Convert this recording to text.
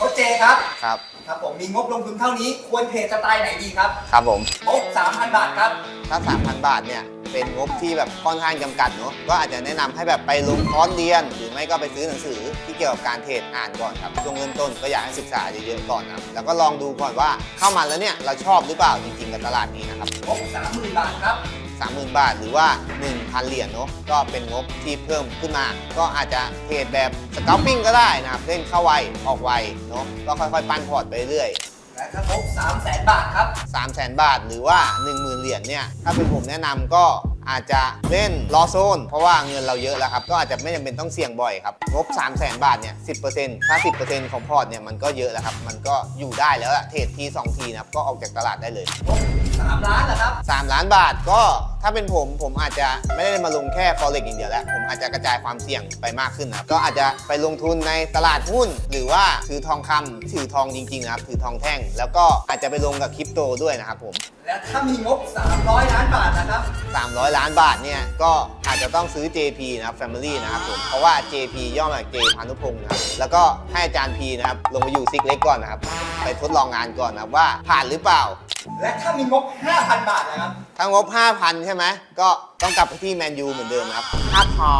โค้ชเจครับ ครับ ครับผมมีงบลงทุนเท่านี้ ควรเทรดสไตล์ไหนดีครับครับผม งบ3,000 บาทครับ ถ้า 3,000 บาทเนี่ย เป็นงบที่แบบค่อนข้างจำกัดเนาะก็อาจจะแนะนำให้แบบไปลงคอร์สเรียน หรือไม่ก็ไปซื้อหนังสือที่เกี่ยวกับการเทรดอ่านก่อนครับ ช่วงเริ่มต้นก็อยากให้ศึกษาเยอะๆก่อนนะครับแล้วก็ลองดูก่อนว่าเข้ามาแล้วเนี่ยเราชอบหรือเปล่าจริงๆกับตลาดนี้นะครับ งบ30,000 บาทครับ 30,000 บาท หรือว่า 1,000 เหรียญเนาะก็เป็นงบที่เพิ่มขึ้นมา ก็อาจจะเทรดแบบสก a ลปิ้งก็ได้นะครับเล่นเข้าไวออกไวเนาะก็ค่อยๆ ปั้นพอร์ตไปเรื่อยและถ้างบ300,000 บาทครับ 3 0 0 0 0 0 บาทหรือว่า 10,000 เหรียญเนี่ยถ้าเป็นผมแนะนำก็อาจจะเล่นรอโซน เพราะว่าเงินเราเยอะแล้วครับ ก็อาจจะไม่จำเป็นต้องเสี่ยงบ่อยครับ งบ 3 0 0 0 0 0บาทเนี่ย 10%ถ้า 10%ของพอร์ตเนี่ยมันก็เยอะแล้วครับ มันก็อยู่ได้แล้วอะเทรดที 2 ทีนะครับ ก็ออกจากตลาดได้เลยงบ3ล้านเหรอครับ 3 ล้านบาท ก็ถ้าเป็นผมผมอาจจะไม่ได้มาลงแค่ forex อย่างเดียวแล้ว ผมอาจจะกระจายความเสี่ยงไปมากขึ้นนะครับก็อาจจะไปลงทุนในตลาดหุ้น หรือว่าถือทองคำถือทองจริงๆนะครับถือทองแท่ง แล้วก็อาจจะไปลงกับคริปโตด้วยนะครับผม และถ้ามีงบ 300 ล้านบาทนะครับ 300 ล้านบาทเนี่ยก็อาจจะต้องซื้อ JP นะครับ Family นะครับผมเพราะว่า JP ย่อมาจาก J พานุพงศ์นะครับแล้วก็ให้อาจารย์ P นะครับลงไปอยู่ซิกเล็กก่อนนะครับไปทดลองงานก่อนนะครับว่าผ่านหรือเปล่า และถ้ามีงบ 5,000 บาทนะครับถ้างบ 5,000 ใช่ไหม ก็ต้องกลับไปที่แมนยูเหมือนเดิมครับถ้าพอ